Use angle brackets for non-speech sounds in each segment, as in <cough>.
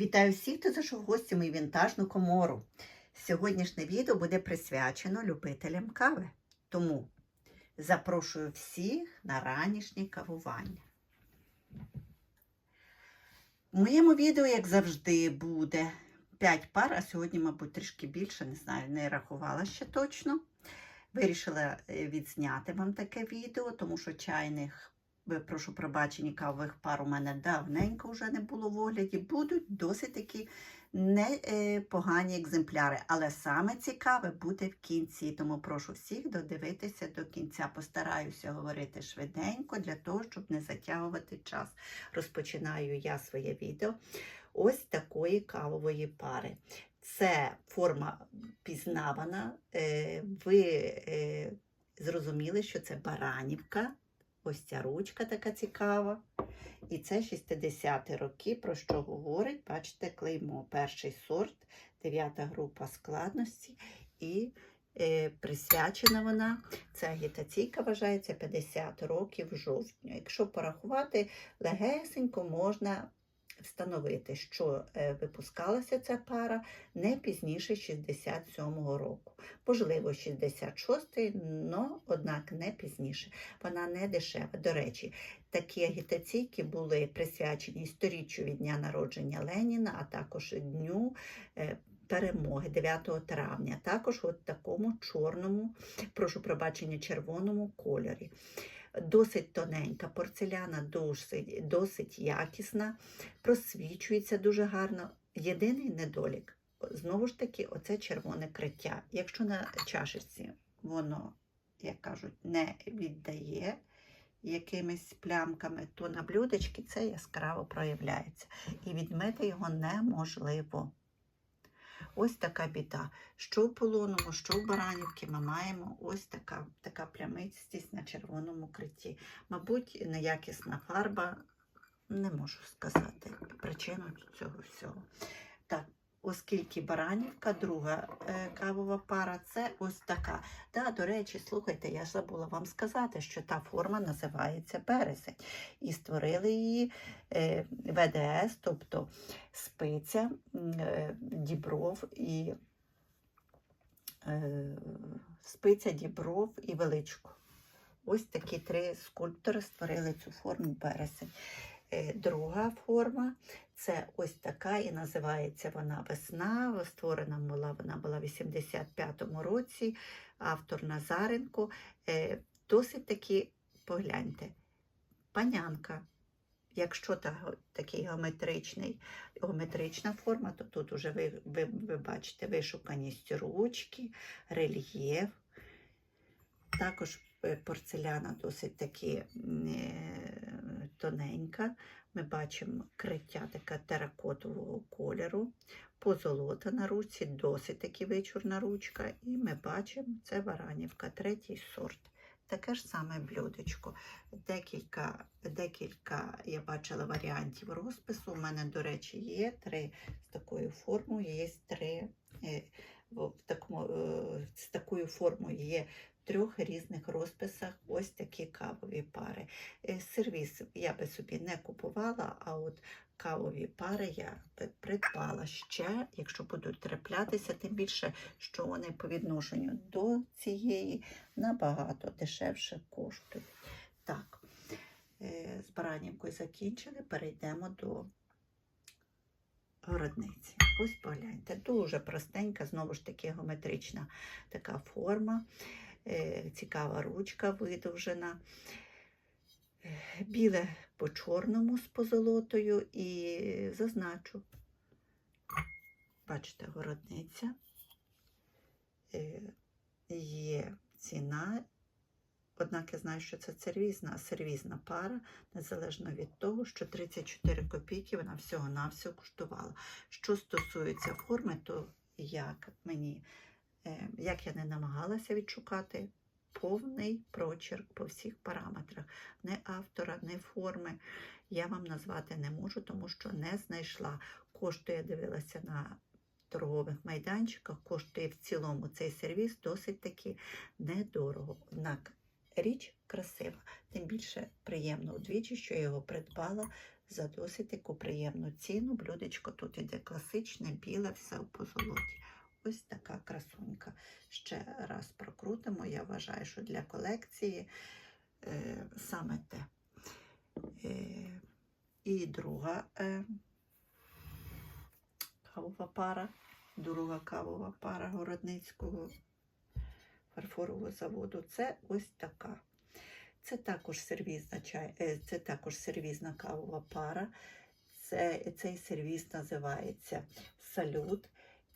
Вітаю всіх, хто зайшов в гості мою вінтажну комору. Сьогоднішнє відео буде присвячено любителям кави. Тому запрошую всіх на ранішнє кавування. В моєму відео, як завжди, буде 5 пар, а сьогодні, мабуть, трішки більше, не знаю, не рахувала ще точно. Вирішила е, відзняти вам таке відео, тому що чайних прошу пробачення, кавових пар у мене давненько вже не було в огляді. Будуть досить такі непогані екземпляри. Але саме цікаве буде в кінці. Тому прошу всіх додивитися до кінця. Постараюся говорити швиденько для того, щоб не затягувати час. Розпочинаю я своє відео. Ось такої кавової пари. Це форма пізнавана. Е, Ви е, зрозуміли, що це баранівка. Ось ця ручка така цікава. І це 60-ті роки, про що говорить, бачите, клеймо. Перший сорт, дев'ята група складності. І е, присвячена вона, ця агітаційка вважається 50 років жовтню. Якщо порахувати, легесенько можна встановити, що е, випускалася ця пара не пізніше 67-го року. Можливо, 66-й, але однак не пізніше. Вона не дешева. До речі, такі агітаційки були присвячені сторіччю від дня народження Леніна, а також дню. е, Перемоги 9 травня, також от такому чорному, прошу пробачення, червоному кольорі. Досить тоненька порцеляна, досить, досить якісна, просвічується дуже гарно. Єдиний недолік, знову ж таки, оце червоне криття. Якщо на чашечці воно, як кажуть, не віддає якимись плямками, то на блюдечки це яскраво проявляється. І відмити його неможливо. Ось така біда. Що в полоному, що в баранівці ми маємо ось така, така плямистість на червоному критті. Мабуть, неякісна фарба, не можу сказати причину цього всього. Так, оскільки баранівка, друга е, кавова пара, це ось така. Да, до речі, слухайте, я ж забула вам сказати, що та форма називається березень. І створили її е, ВДС, тобто спиця, е, дібров і е, спиця, дібров і величко. Ось такі три скульптори створили цю форму березень. Е, Друга форма це ось така, і називається вона Весна. Створена була вона була в 85-му році. Автор Назаренко. Е, Досить таки, погляньте, панянка. Якщо та, такий геометричний, геометрична форма, то тут уже ви, ви, ви бачите вишуканість ручки, рельєф. Також е, порцеляна досить таки тоненька. Ми бачимо криття таке теракотового кольору, позолота на руці, досить таки вичурна ручка. І ми бачимо, це Варанівка, третій сорт. Таке ж саме блюдечко. Декілька, декілька я бачила варіантів розпису. У мене, до речі, є три з такою формою, є три е, в такому, е, з такою формою є трьох різних розписах ось такі кавові пари. Е, Сервіс я би собі не купувала, а от кавові пари я би придбала ще, якщо будуть траплятися, тим більше, що вони по відношенню до цієї набагато дешевше коштують. Так, е, з баранівкою закінчили, перейдемо до городниці. Ось погляньте, дуже простенька, знову ж таки геометрична така форма, цікава ручка видовжена. Е, Біле по чорному з позолотою і зазначу. Бачите, городниця. Е, Є ціна, однак я знаю, що це сервізна, сервізна пара, незалежно від того, що 34 копійки вона всього-навсього коштувала. Що стосується форми, то як мені, е, як я не намагалася відшукати повний прочерк по всіх параметрах, не автора, не форми, я вам назвати не можу, тому що не знайшла. Коштує, дивилася на торгових майданчиках, коштує в цілому цей сервіс досить таки недорого. Однак річ красива, тим більше приємно удвічі, що я його придбала за досить таку приємну ціну. Блюдечко тут іде класичне, біле, все в позолоті. Ось така красунька. Ще раз прокрутимо. Я вважаю, що для колекції е, саме те. Е, і друга е, кавова пара, друга кавова пара городницького фарфорового заводу. Це ось така. Це також сервізна чай, е, це також сервізна кавова пара. Це, цей сервіз називається Салют.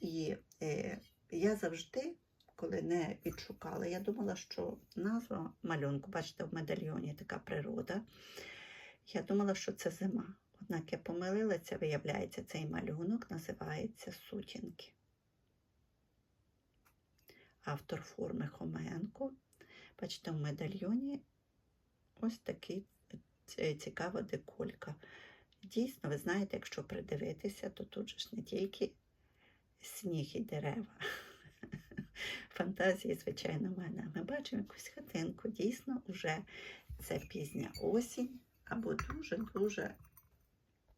І е, я завжди, коли не відшукала, я думала, що назва малюнку, бачите, в медальйоні така природа. Я думала, що це зима. Однак я помилилася, виявляється, цей малюнок називається Сутінки. Автор форми Хоменко. Бачите, в медальйоні ось такий цікава деколька. Дійсно, ви знаєте, якщо придивитися, то тут ж не тільки сніг і дерева. <laughs> Фантазії, звичайно, в мене. Ми бачимо якусь хатинку. Дійсно, вже це пізня осінь або дуже-дуже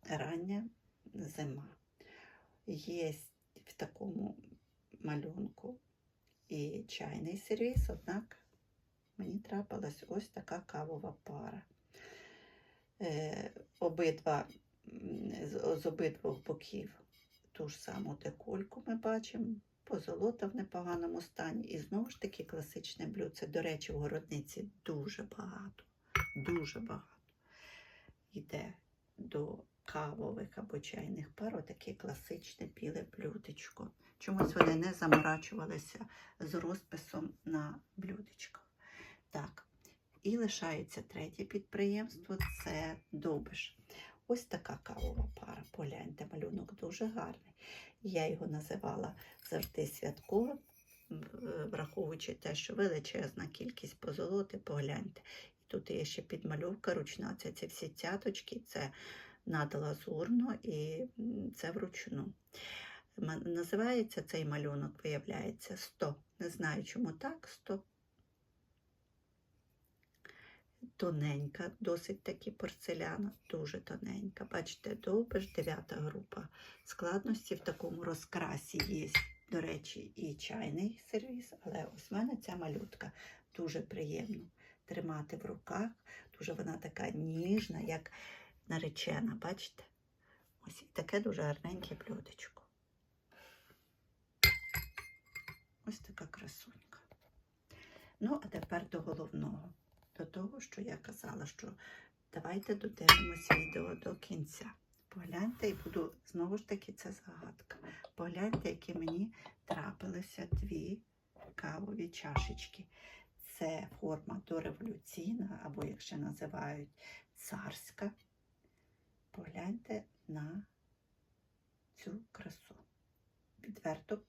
рання зима. Є в такому малюнку і чайний сервіс, однак мені трапилась ось така кавова пара. Е, обидва, з, обидвох боків ту ж саму декольку ми бачимо, позолота в непоганому стані. І знову ж таки класичне блюдце. До речі, в городниці дуже багато, дуже багато йде до кавових або чайних пар отаке класичне біле блюдечко. Чомусь вони не заморачувалися з розписом на блюдечках. Так, і лишається третє підприємство це Добиш. Ось така кавова пара. Дуже гарний. Я його називала завжди святковим, враховуючи те, що величезна кількість позолоти, погляньте. І тут є ще підмальовка ручна. Це ці всі цяточки, це надлазурно і це вручну. Називається цей малюнок, виявляється, 100. Не знаю, чому так, 100 тоненька, досить таки порцеляна, дуже тоненька. Бачите, довбиш, дев'ята група складності в такому розкрасі є, до речі, і чайний сервіс, але ось в мене ця малютка дуже приємно тримати в руках. Дуже вона така ніжна, як наречена, бачите? Ось таке дуже гарненьке блюдечко. Ось така красунька. Ну, а тепер до головного до того, що я казала, що давайте додивимось відео до кінця. Погляньте, і буду знову ж таки це загадка. Погляньте, які мені трапилися дві кавові чашечки. Це форма дореволюційна, або як ще називають царська. Погляньте на цю красу. Відверто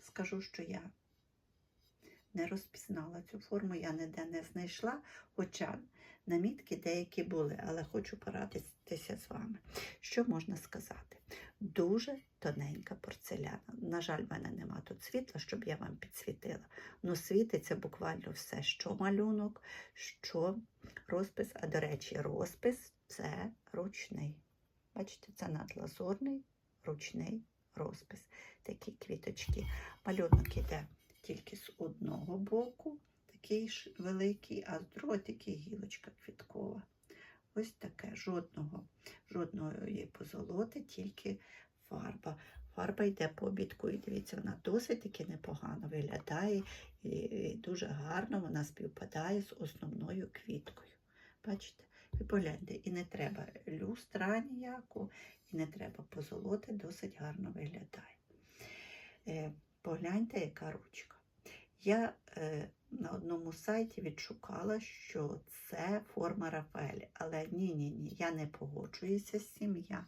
скажу, що я не розпізнала цю форму, я ніде не знайшла, хоча намітки деякі були, але хочу порадитися з вами. Що можна сказати? Дуже тоненька порцеляна. На жаль, в мене нема тут світла, щоб я вам підсвітила. Ну, світиться буквально все, що малюнок, що розпис. А до речі, розпис це ручний. Бачите, це надлазурний ручний розпис. Такі квіточки. Малюнок іде тільки з одного боку, такий ж великий, а з другого такий гілочка квіткова. Ось таке, жодного, жодної позолоти, тільки фарба. Фарба йде по обідку, і дивіться, вона досить таки непогано виглядає і, і дуже гарно вона співпадає з основною квіткою. Бачите? І погляньте, і не треба люстра ніяку, і не треба позолоти, досить гарно виглядає. Е, Погляньте, яка ручка. Я е, на одному сайті відшукала, що це форма Рафаель. Але ні-ні ні, я не погоджуюся з цим. Я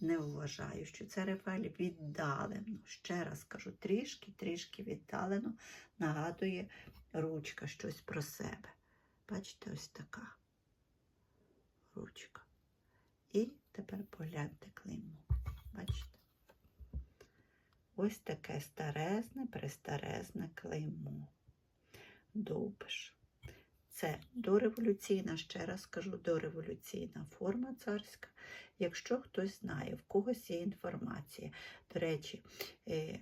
не вважаю, що це Рафаель віддалено. Ще раз кажу, трішки-трішки віддалено нагадує ручка щось про себе. Бачите, ось така ручка. І тепер погляньте клеймо. Бачите? Ось таке старезне, престарезне клеймо. Довбиш. Це дореволюційна, ще раз кажу, дореволюційна форма царська. Якщо хтось знає, в когось є інформація. До речі, е,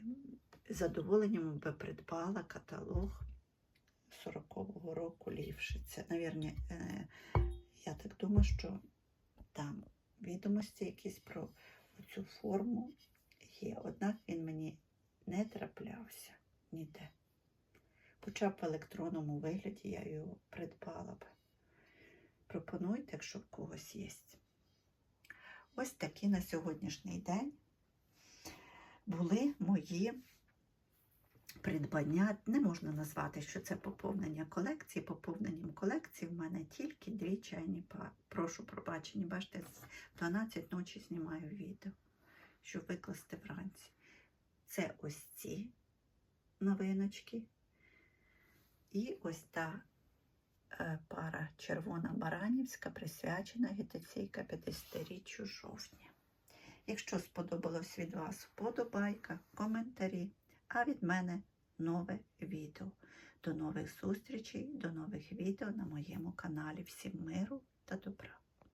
з задоволенням би придбала каталог 40-го року Лівшиця. Навірно, е, я так думаю, що там відомості якісь про цю форму є. Однак він мені не траплявся ніде. Хоча б в електронному вигляді я його придбала б. Пропонуйте, якщо в когось є. Ось такі на сьогоднішній день були мої придбання. Не можна назвати, що це поповнення колекції. Поповненням колекції в мене тільки дві чайні пари. Прошу пробачення, бачите, з 12 ночі знімаю відео, щоб викласти вранці. Це ось ці новиночки. І ось та е, пара червона баранівська присвячена агітаційка 50-річчю жовтня. Якщо сподобалось від вас, вподобайка, коментарі, а від мене нове відео. До нових зустрічей, до нових відео на моєму каналі. Всім миру та добра!